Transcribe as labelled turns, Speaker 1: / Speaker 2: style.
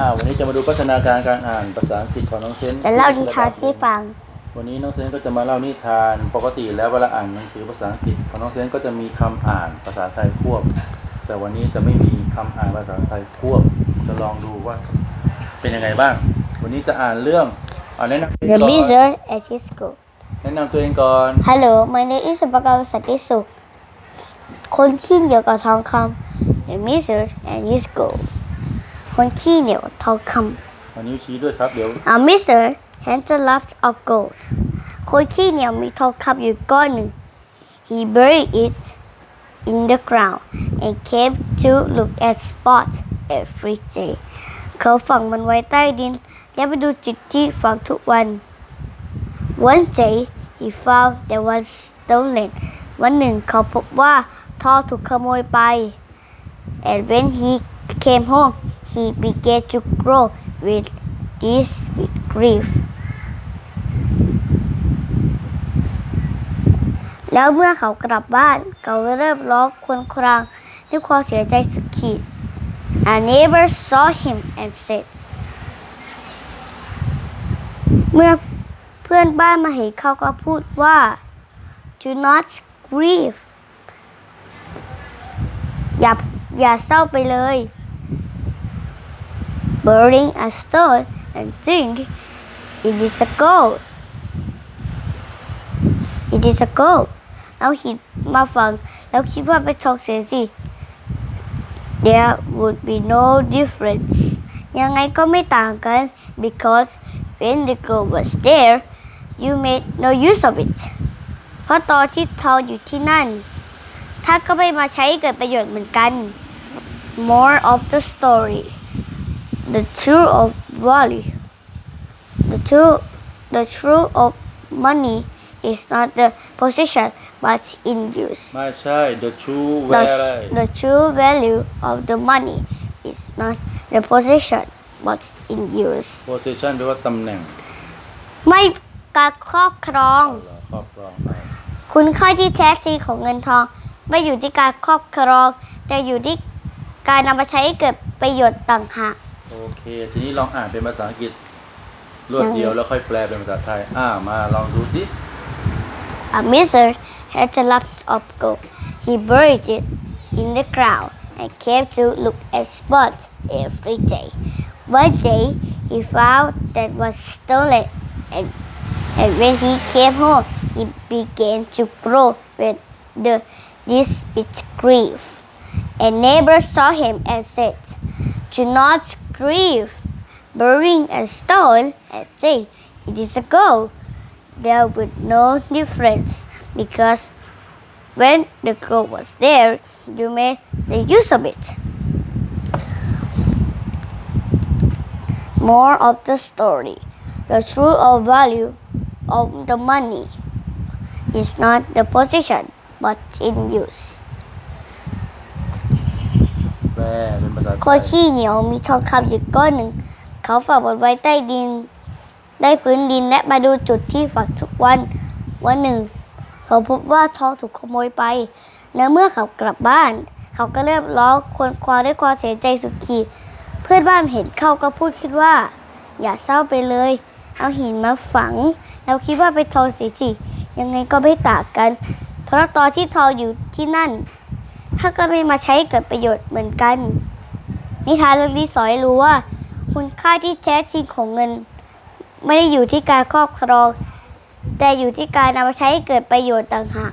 Speaker 1: อ่าวันนี้จะมาดูพัฒนาการการอ่านภาษาอังกฤษของน้องเซน
Speaker 2: จะเล่านิทานให้ฟัง
Speaker 1: วันนี้น้องเซนก็จะมาเล่านิทานปกติแล้วเวลาอ่านหนังสือภาษาอังกฤษของน้องเซนก็จะมีคำอ่านภาษาไทยควบ แต่วันนี้จะไม่มีคำอ่านภาษาไทยควบ จะลองดูว่า เป็นยังไงบ้าง วันนี้จะอ่านเรื่องอ่าแนะนำตัวเอง
Speaker 2: The
Speaker 1: ก่อน
Speaker 2: Wizard at his school
Speaker 1: แนะนำตัวเองก่อน
Speaker 2: Hello my name is ปกรณ์สันติสุขคนขี้เหนียวกับทองคำ The Wizard at his school คนขี้เหนียวทองค
Speaker 1: เอานิ้วชี้ด้วยครับ เดี๋ยวำ
Speaker 2: A Mister has a lot of gold คนขี้เหนียวมีทองคำอยู่ก้อนหนึ่ง He buried it in the ground and came to look at spots every day เขาฝังมันไว้ใต้ดิน และไปดูจุดที่ฝังทุกวัน One day he found there was stolen วันหนึ่งเขาพบว่าทองถูกขโมยไป and when he came home he began to grow with this with grief แล้วเมื่อเขากลับบ้าน เขาเริ่มร้องครวญครางด้วยความเสียใจสุดขีด A neighbor saw him and said เมื่อเพื่อนบ้านมาเห็นเขาก็พูดว่า do not grieve อย่าอย่าเศร้าไปเลย burning a stone and think it is a gold it is a gold เอาหินมาฝังแล้วคิดว่าเป็นทองเสียสิ there would be no difference ยังไงก็ไม่ต่างกัน because when the gold was there you made no use of it เพราะตอนที่ทองอยู่ที่นั่นท่านก็ไม่มาใช้เกิดประโยชน์เหมือนกัน more of the story the truth of value the truth the truth of money is not the possession but in use
Speaker 1: ไม่ใช่ the true
Speaker 2: the,
Speaker 1: value
Speaker 2: the true value of the money is not the possession but in use
Speaker 1: position แปลว่าตำแหน่ง
Speaker 2: ไม่การครอบครอง
Speaker 1: เหรอครอบครองอ่า
Speaker 2: คุณค่าที่แท้จริงของเงินทอง ไม่อยู่ที่การครอบครอง แต่อยู่ที่การนำมาใช้ให้เกิดประโยชน์ต่างหาก
Speaker 1: โอเค ทีนี้ลองอ่านเป็นภาษาอังกฤษ รวดเดียวแล้วค่อยแปลเป็นภาษาไทย อ่ามาลองดูสิ
Speaker 2: A miser had a lot of gold. He buried it in the ground and came to look at spots every day. One day he found that was stolen and, and when he came home he began to grow with the this with grief. A neighbor saw him and said, Do not grieve. Burying a stone and say, It is a gold there would no difference because when the gold was there, you made the use of it. More of the story. The true value of the money is not the possession but in use.
Speaker 1: แปลเป็นภาษาไท
Speaker 2: คน
Speaker 1: ย
Speaker 2: ขี้เหนียวมีทองคำอยู่ก้อนหนึ่ง เขาฝากมันไว้ใต้ดิน ได้พื้นดินและมาดูจุดที่ฝังทุกวัน วันหนึ่ง เขาพบว่าทองถูกขโมยไปและเมื่อเขากลับบ้าน เขาก็เริ่มร้องครวญครางด้วยความเสียใจสุดขีด เพื่อนบ้านเห็นเข้าก็พูดขึ้นว่า อย่าเศร้าไปเลย เอาหินมาฝัง แล้วคิดว่าเป็นทองเสียสิยังไงก็ไม่ต่างกัน เพราะตอนที่ทองอยู่ที่นั่น ถ้าก็ไม่มาใช้เกิดประโยชน์เหมือนกัน นิทานเรื่องนี้สอนให้รู้ว่า คุณค่าที่แท้จริงของเงิน ไม่ได้อยู่ที่การครอบครอง แต่อยู่ที่การนำมาใช้ให้เกิดประโยชน์ต่างหาก